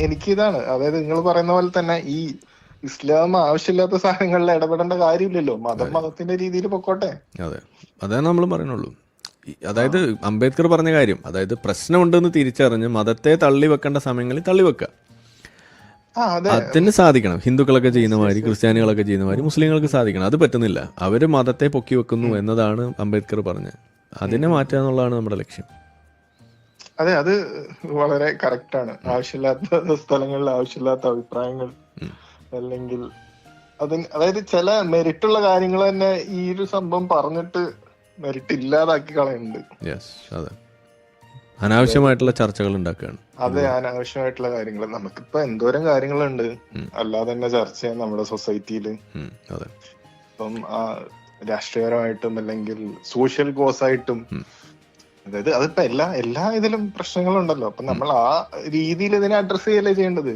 എനിക്ക് ഇതാണ് അതായത് നിങ്ങൾ പറയുന്ന പോലെ തന്നെ ഈ ഇസ്ലാം ആവശ്യമില്ലാത്ത സാധനങ്ങളിൽ ഇടപെടേണ്ട കാര്യമില്ലല്ലോ. മതം മതത്തിന്റെ രീതിയിൽ പൊക്കോട്ടെ. അതെ. അതാണ് നമ്മൾ പറയണുള്ളൂ അതായത് അംബേദ്കർ പറഞ്ഞ കാര്യം അതായത് പ്രശ്നമുണ്ടെന്ന് തിരിച്ചറിഞ്ഞ് മതത്തെ തള്ളി വെക്കേണ്ട സമയങ്ങളിൽ തള്ളി വെക്കുക അതിന് സാധിക്കണം. ഹിന്ദുക്കളൊക്കെ ചെയ്യുന്ന മാതിരി ക്രിസ്ത്യാനികളൊക്കെ ചെയ്യുന്ന മാതിരി മുസ്ലിങ്ങൾക്ക് സാധിക്കണം. അത് പറ്റുന്നില്ല. അവർ മതത്തെ പൊക്കി വെക്കുന്നു എന്നതാണ് അംബേദ്കർ പറഞ്ഞത്. അതിനെ മാറ്റുക എന്നുള്ളതാണ് നമ്മുടെ ലക്ഷ്യം. അതെ അത് വളരെ കറക്റ്റ് ആണ്. ആവശ്യമില്ലാത്ത സ്ഥലങ്ങളിൽ ആവശ്യമില്ലാത്ത അഭിപ്രായങ്ങൾ അല്ലെങ്കിൽ അതിന് അതായത് ചില മെറിറ്റുള്ള കാര്യങ്ങൾ തന്നെ ഈ ഒരു സംഭവം പറഞ്ഞിട്ട് മെറിറ്റ് ഇല്ലാതാക്കി കളയുന്നുണ്ട്. അതെ. അനാവശ്യമായിട്ടുള്ള ചർച്ചകൾ ഉണ്ടാക്കുകയാണ്. അതെ അനാവശ്യമായിട്ടുള്ള കാര്യങ്ങൾ. നമുക്കിപ്പോ എന്തോരം കാര്യങ്ങളുണ്ട്. അല്ലാതെ തന്നെ ചർച്ച ചെയ്യാൻ നമ്മുടെ സൊസൈറ്റിയിൽ അതെ. ഇപ്പം രാഷ്ട്രീയപരമായിട്ടും അല്ലെങ്കിൽ സോഷ്യൽ കോസ് ആയിട്ടും അതായത് അതിപ്പോ എല്ലാ എല്ലാ ഇതിലും പ്രശ്നങ്ങളുണ്ടല്ലോ. അപ്പൊ നമ്മൾ ആ രീതിയിൽ ഇതിനെ അഡ്രസ് ചെയ്യല്ലേ ചെയ്യേണ്ടത്?